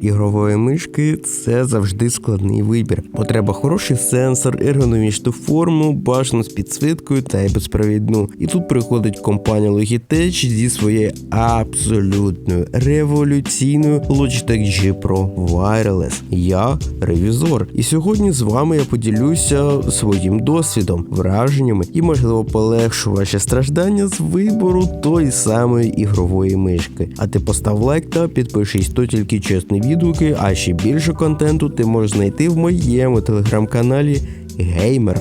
ігрової мишки це завжди складний вибір, бо треба хороший сенсор, ергономічну форму, башну з підсвіткою та й безпровідну. І тут приходить компанія Logitech зі своєю абсолютною революційною Logitech G Pro Wireless. Я ревізор. І сьогодні з вами я поділюся своїм досвідом, враженнями і, можливо, полегшу ваші страждання з вибору тої самої ігрової мишки. А ти постав лайк та підпишись, то тільки чесні відгуки, а ще більше контенту ти можеш знайти в моєму телеграм-каналі Геймер.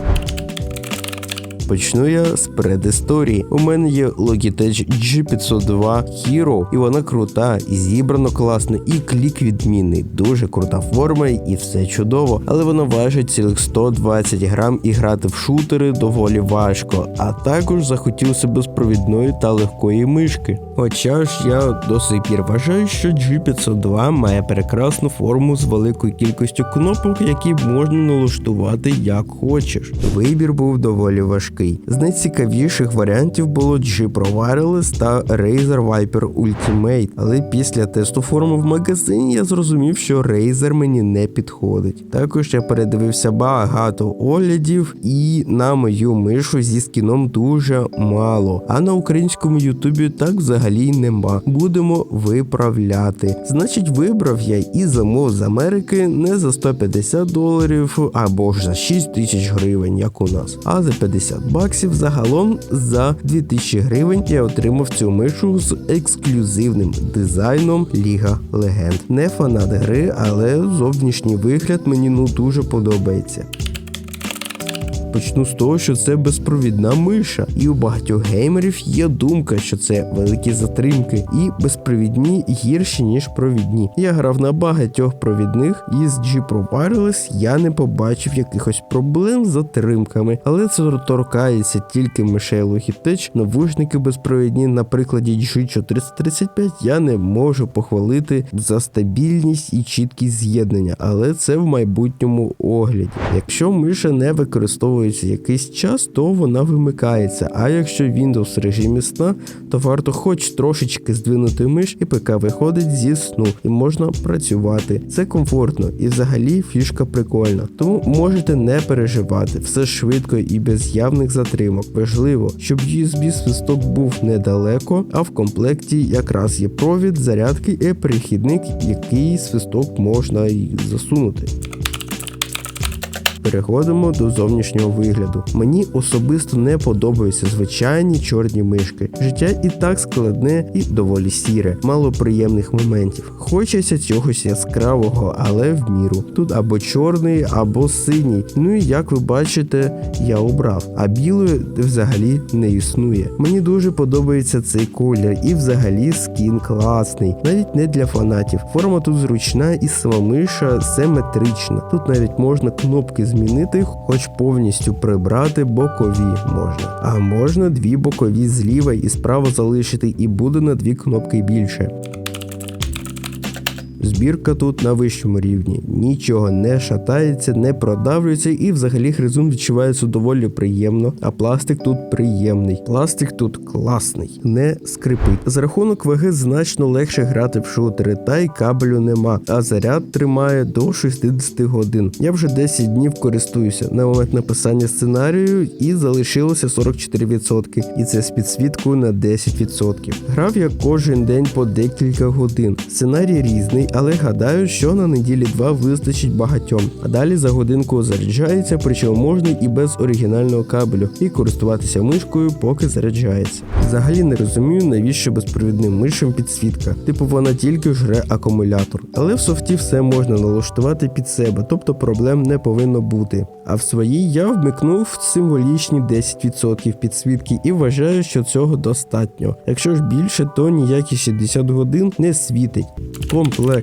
Почну я з предісторії. У мене є Logitech G502 Hero, і вона крута, і зібрано класно, і клік відмінний. Дуже крута форма, і все чудово. Але вона важить цілих 120 грам і грати в шутери доволі важко. А також захотівся безпровідної та легкої мишки. Хоча ж я до сих пір вважаю, що G502 має прекрасну форму з великою кількістю кнопок, які можна налаштувати як хочеш. Вибір був доволі важкий. З найцікавіших варіантів було Pro Wireless та Razer Viper Ultimate, але після тесту форми в магазині я зрозумів, що Razer мені не підходить. Також я передивився багато оглядів, і на мою мишу зі скіном дуже мало. А на українському ютубі так взагалі нема. Будемо виправляти. Значить, вибрав я і замов з Америки не за 150 доларів або ж за 6 тисяч гривень, як у нас, а за 50 баксів загалом за 2000 гривень я отримав цю мишу з ексклюзивним дизайном Ліга Легенд. Не фанат гри, але зовнішній вигляд мені ну дуже подобається. Почну з того, що це безпровідна миша, і у багатьох геймерів є думка, що це великі затримки, і безпровідні гірші ніж провідні. Я грав на багатьох провідних, і з G Pro Wireless я не побачив якихось проблем з затримками, але це торкається тільки мишей Logitech. Навушники безпровідні, на прикладі G435 я не можу похвалити за стабільність і чіткість з'єднання, але це в майбутньому огляді. Якщо миша не використовується якийсь час, то вона вимикається. А якщо Windows в режимі сна, то варто хоч трошечки здвинути миш, і ПК виходить зі сну, і можна працювати. Це комфортно і взагалі фішка прикольна. Тому можете не переживати, все швидко і без явних затримок. Важливо, щоб USB свисток був недалеко, а в комплекті якраз є провід, зарядки і перехідник, який свисток можна засунути. Переходимо до зовнішнього вигляду. Мені особисто не подобаються звичайні чорні мишки. Життя і так складне і доволі сіре, мало приємних моментів. Хочеться чогось яскравого, але в міру. Тут або чорний, або синій. Ну і як ви бачите, я обрав. А білої взагалі не існує. Мені дуже подобається цей колір, і взагалі скін класний, навіть не для фанатів. Форма тут зручна і сама миша симетрична. Тут навіть можна кнопки змінити, хоч повністю прибрати бокові можна. А можна дві бокові зліва і справа залишити, і буде на дві кнопки більше. Збірка тут на вищому рівні, нічого не шатається, не продавлюється і взагалі хризун відчувається доволі приємно, а пластик тут приємний. Пластик тут класний, не скрипить. За рахунок ваги значно легше грати в шутери, та й кабелю нема, а заряд тримає до 60 годин. Я вже 10 днів користуюся на момент написання сценарію і залишилося 44%. І це з підсвіткою на 10%. Грав я кожен день по декілька годин. Сценарій різний, але гадаю, що на неділі два вистачить багатьом. А далі за годинку заряджається, причому можна і без оригінального кабелю, і користуватися мишкою, поки заряджається. Взагалі не розумію, навіщо безпровідним мишам підсвітка. Типу вона тільки жре акумулятор. Але в софті все можна налаштувати під себе, тобто проблем не повинно бути. А в своїй я вмикнув символічні 10% підсвітки і вважаю, що цього достатньо. Якщо ж більше, то ніякі 60 годин не світить. Комплект.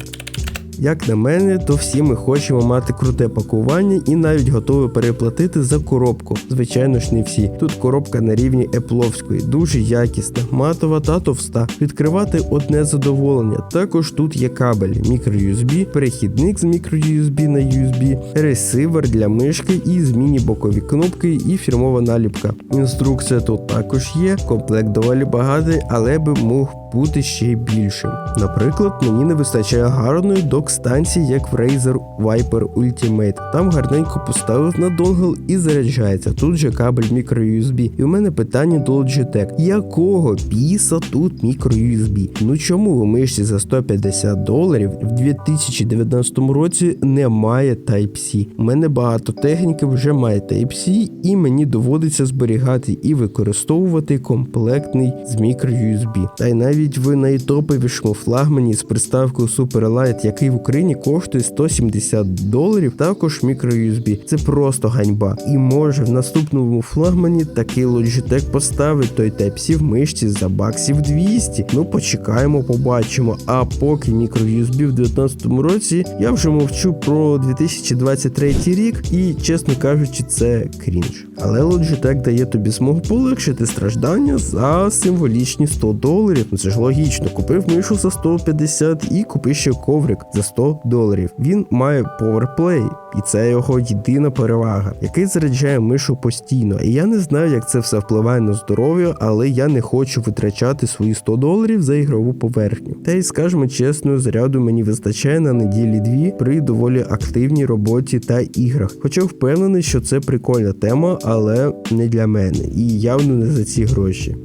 Як на мене, то всі ми хочемо мати круте пакування і навіть готові переплатити за коробку. Звичайно ж, не всі. Тут коробка на рівні епловської, дуже якісна, матова та товста. Відкривати одне задоволення. Також тут є кабель, мікро-USB, перехідник з мікро-USB на USB, ресивер для мишки і змінні бокові кнопки і фірмова наліпка. Інструкція тут також є. Комплект доволі багатий, але би мог бути ще більшим. Наприклад, мені не вистачає гарної док-станції, як в Razer Viper Ultimate. Там гарненько поставив на донгл і заряджається. Тут же кабель microUSB. І у мене питання до Logitech. Якого біса тут microUSB? Ну чому у мишці за 150 доларів в 2019 році немає Type-C? У мене багато техніки вже має Type-C, і мені доводиться зберігати і використовувати комплектний з microUSB. Та й навіть в найтоповішому флагмані з приставкою Superlight, який в Україні коштує 170 доларів, також microUSB. Це просто ганьба. І може в наступному флагмані такий Logitech поставить той Type-C в мишці за баксів 200. Ну почекаємо, побачимо. А поки microUSB в 2019 році я вже мовчу про 2023 рік, і чесно кажучи, це крінж. Але Logitech дає тобі змогу полегшити страждання за символічні 100 доларів. Це ж логічно. Купив мишу за 150 і купи ще коврик за 100 доларів. Він має PowerPlay, і це його єдина перевага, який заряджає мишу постійно. І я не знаю, як це все впливає на здоров'я, але я не хочу витрачати свої 100 доларів за ігрову поверхню. Та й скажімо чесно, заряду мені вистачає на неділі дві при доволі активній роботі та іграх. Хоча впевнений, що це прикольна тема, але не для мене і явно не за ці гроші.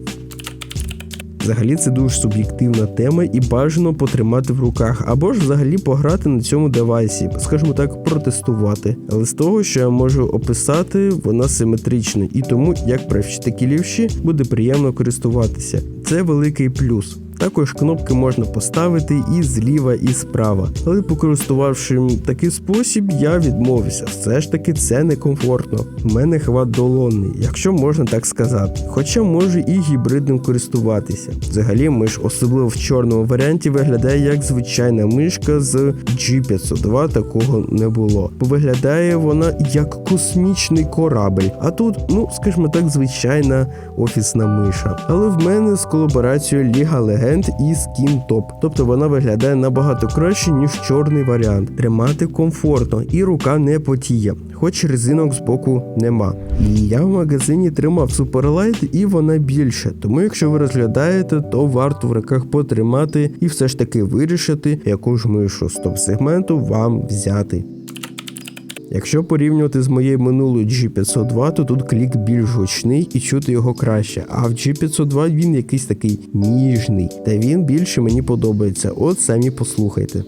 Взагалі це дуже суб'єктивна тема і бажано потримати в руках, або ж взагалі пограти на цьому девайсі, скажімо так, протестувати. Але з того, що я можу описати, вона симетрична, і тому, як правчити лівші, буде приємно користуватися. Це великий плюс. Також кнопки можна поставити і зліва, і справа. Але покористувавши такий спосіб, я відмовився. Все ж таки це некомфортно. У мене хват долонний, якщо можна так сказати. Хоча можу і гібридним користуватися. Взагалі, миш, особливо в чорному варіанті, виглядає як звичайна мишка з G502, такого не було. Бо виглядає вона як космічний корабель. А тут, ну скажімо так, звичайна офісна миша. Але в мене з колаборацією Ліга Легенд і Skin Top. Тобто вона виглядає набагато краще, ніж чорний варіант. Тримати комфортно і рука не потіє, хоч резинок збоку нема. І я в магазині тримав Superlight і вона більше. Тому якщо ви розглядаєте, то варто в руках потримати і все ж таки вирішити, яку ж мишу з топ-сегменту вам взяти. Якщо порівнювати з моєю минулою G502, то тут клік більш гучний і чути його краще. А в G502 він якийсь такий ніжний, та він більше мені подобається. От самі послухайте.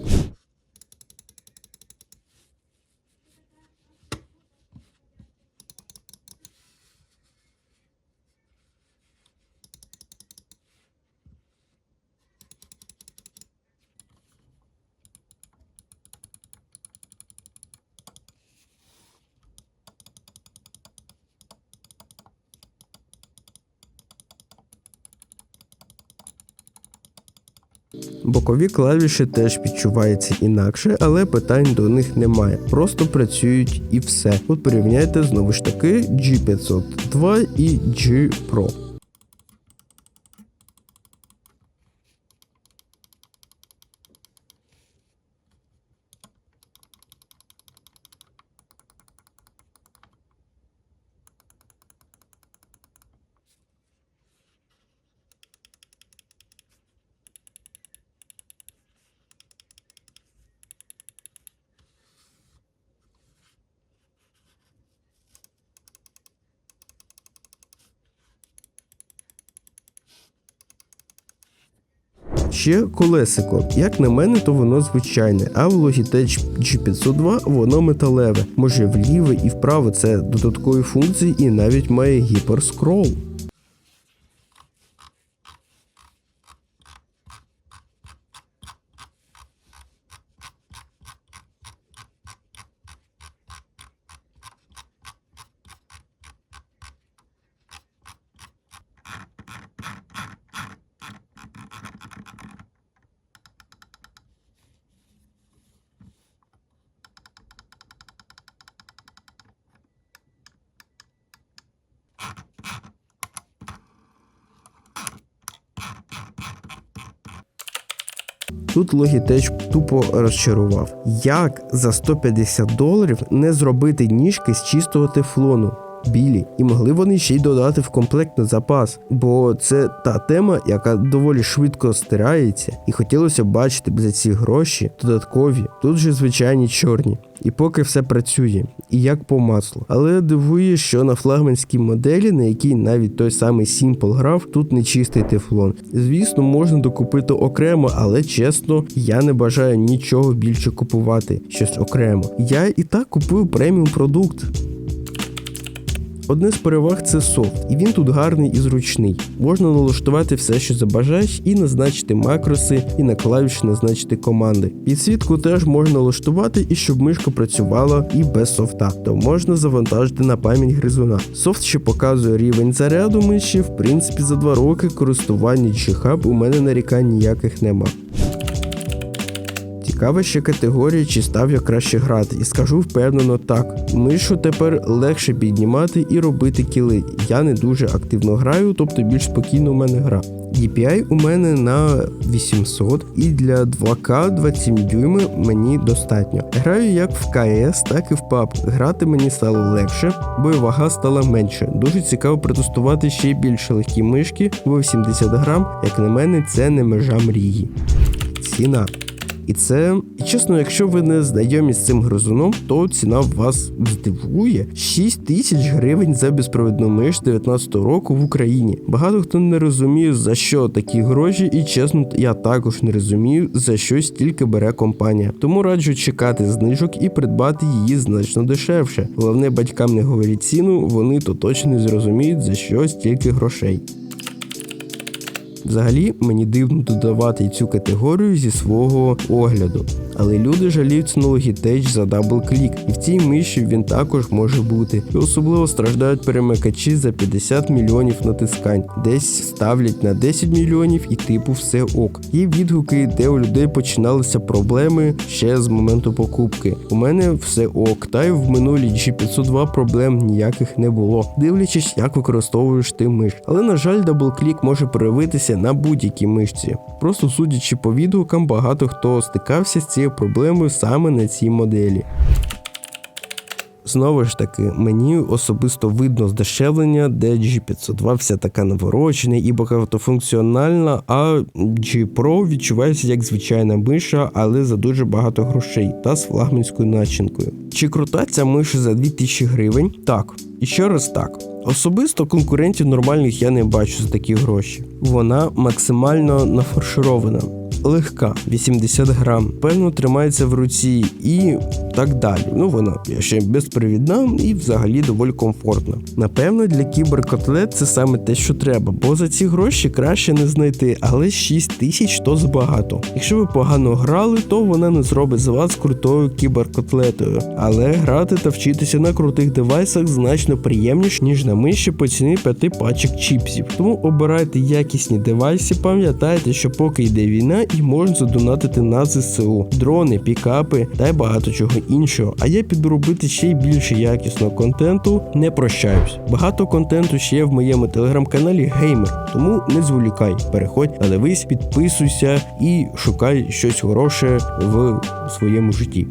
Бокові клавіші теж відчуваються інакше, але питань до них немає. Просто працюють і все. От порівняйте знову ж таки G502 і G Pro. Ще колесико. Як на мене, то воно звичайне, а в Logitech G502 воно металеве. Може вліве і вправо це додаткові функції і навіть має гіперскрол. Тут Logitech тупо розчарував. Як за 150 доларів не зробити ніжки з чистого тефлону? Білі. І могли вони ще й додати в комплект на запас, бо це та тема, яка доволі швидко стирається, і хотілося б бачити за ці гроші додаткові. Тут же звичайні чорні. І поки все працює, і як по маслу. Але дивує, що на флагманській моделі, на якій навіть той самий Simple грав, тут не чистий тефлон. Звісно, можна докупити окремо, але чесно, я не бажаю нічого більше купувати щось окремо. Я і так купую преміум продукт. Одне з переваг це софт, і він тут гарний і зручний. Можна налаштувати все, що забажаєш, і назначити макроси, і на клавіші назначити команди. Підсвітку теж можна налаштувати і щоб мишка працювала і без софта, то можна завантажити на пам'ять гризуна. Софт ще показує рівень заряду миші, в принципі, за два роки користування G-Hub у мене нарікань ніяких нема. Цікава ще категорія, чи став я краще грати, і скажу впевнено так. Мишу тепер легше піднімати і робити кіли. Я не дуже активно граю, тобто більш спокійно у мене гра. DPI у мене на 800 і для 2К 27 дюйми мені достатньо. Граю як в КС, так і в PUBG. Грати мені стало легше, бо і вага стала менше. Дуже цікаво протестувати ще більше легкі мишки, бо 80 грам, як на мене, це не межа мрії. Ціна. І це, і чесно, якщо ви не знайомі з цим гризуном, то ціна вас здивує 6 тисяч гривень за безпровідну миш 19 року в Україні. Багато хто не розуміє за що такі гроші, і чесно, я також не розумію за що стільки бере компанія. Тому раджу чекати знижок і придбати її значно дешевше. Головне, батькам не говоріть ціну, вони то точно не зрозуміють за що стільки грошей. Взагалі мені дивно додавати цю категорію зі свого огляду. Але люди жаліються на Logitech за дабл-клік, і в цій миші він також може бути. І особливо страждають перемикачі за 50 мільйонів натискань, десь ставлять на 10 мільйонів і типу все ок. Є відгуки, де у людей починалися проблеми ще з моменту покупки. У мене все ок, та й в минулій G502 проблем ніяких не було, дивлячись, як використовуєш ти миш. Але на жаль, дабл-клік може проявитися на будь-якій мишці. Просто судячи по відгукам, багато хто стикався з цією проблемою саме на цій моделі. Знову ж таки, мені особисто видно здешевлення, де G502 вся така наворочена і багатофункціональна, а G Pro відчувається як звичайна миша, але за дуже багато грошей та з флагманською начинкою. Чи крута ця миша за 2000 гривень? Так. І ще раз так. Особисто конкурентів нормальних я не бачу за такі гроші. Вона максимально нафарширована. Легка, 80 грам, певно тримається в руці і так далі. Ну вона ще безпровідна і взагалі доволі комфортна. Напевно, для кіберкотлет це саме те, що треба, бо за ці гроші краще не знайти, але 6 тисяч то забагато. Якщо ви погано грали, то вона не зробить з вас крутою кіберкотлетою. Але грати та вчитися на крутих девайсах значно приємніше, ніж на миші по ціні 5 пачок чіпсів. Тому обирайте якісні девайси, пам'ятайте, що поки йде війна і можна задонатити на ЗСУ, дрони, пікапи та й багато чого іншого. А я піду робити ще й більше якісного контенту. Не прощаюсь. Багато контенту ще є в моєму телеграм-каналі Геймер, тому не зволікай. Переходь, надивись, підписуйся і шукай щось хороше в своєму житті.